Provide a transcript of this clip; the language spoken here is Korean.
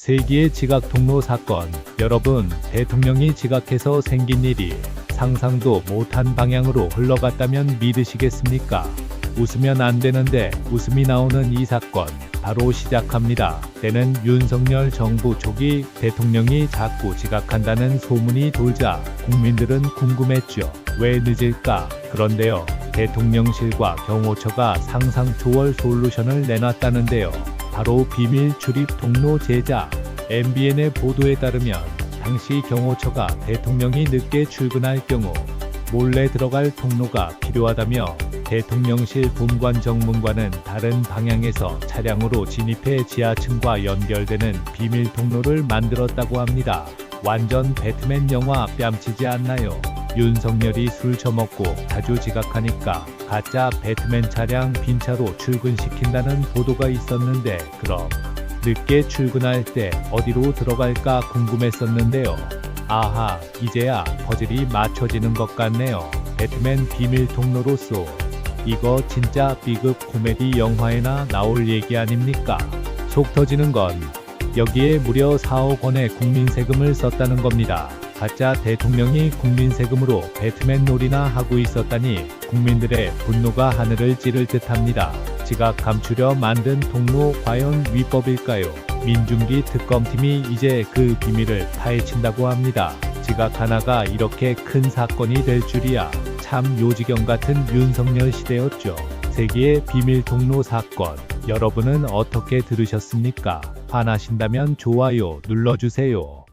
세기의 지각 통로 사건. 여러분, 대통령이 지각해서 생긴 일이 상상도 못한 방향으로 흘러갔다면 믿으시겠습니까? 웃으면 안 되는데 웃음이 나오는 이 사건. 바로 시작합니다. 때는 윤석열 정부 초기 대통령이 자꾸 지각한다는 소문이 돌자 국민들은 궁금했죠. 왜 늦을까? 그런데요. 대통령실과 경호처가 상상 초월 솔루션을 내놨다는데요. 바로 비밀 출입 통로 제작. MBN의 보도에 따르면 당시 경호처가 대통령이 늦게 출근할 경우 몰래 들어갈 통로가 필요하다며 대통령실 본관 정문과는 다른 방향에서 차량으로 진입해 지하층과 연결되는 비밀 통로를 만들었다고 합니다. 완전 배트맨 영화 뺨치지 않나요? 윤석열이 술 처먹고 자주 지각하니까 가짜 배트맨 차량 빈차로 출근시킨다는 보도가 있었는데 그럼 늦게 출근할 때 어디로 들어갈까 궁금했었는데요. 아하, 이제야 퍼즐이 맞춰지는 것 같네요. 배트맨 비밀 통로로서 이거 진짜 B급 코미디 영화에나 나올 얘기 아닙니까? 속 터지는 건 여기에 무려 4억 원의 국민 세금을 썼다는 겁니다. 가짜 대통령이 국민 세금으로 배트맨 놀이나 하고 있었다니 국민들의 분노가 하늘을 찌를 듯합니다. 지각 감추려 만든 통로 과연 위법일까요? 민중기 특검팀이 이제 그 비밀을 파헤친다고 합니다. 지각 하나가 이렇게 큰 사건이 될 줄이야. 참 요지경 같은 윤석열 시대였죠. 세계의 비밀 통로 사건. 여러분은 어떻게 들으셨습니까? 화나신다면 좋아요 눌러주세요.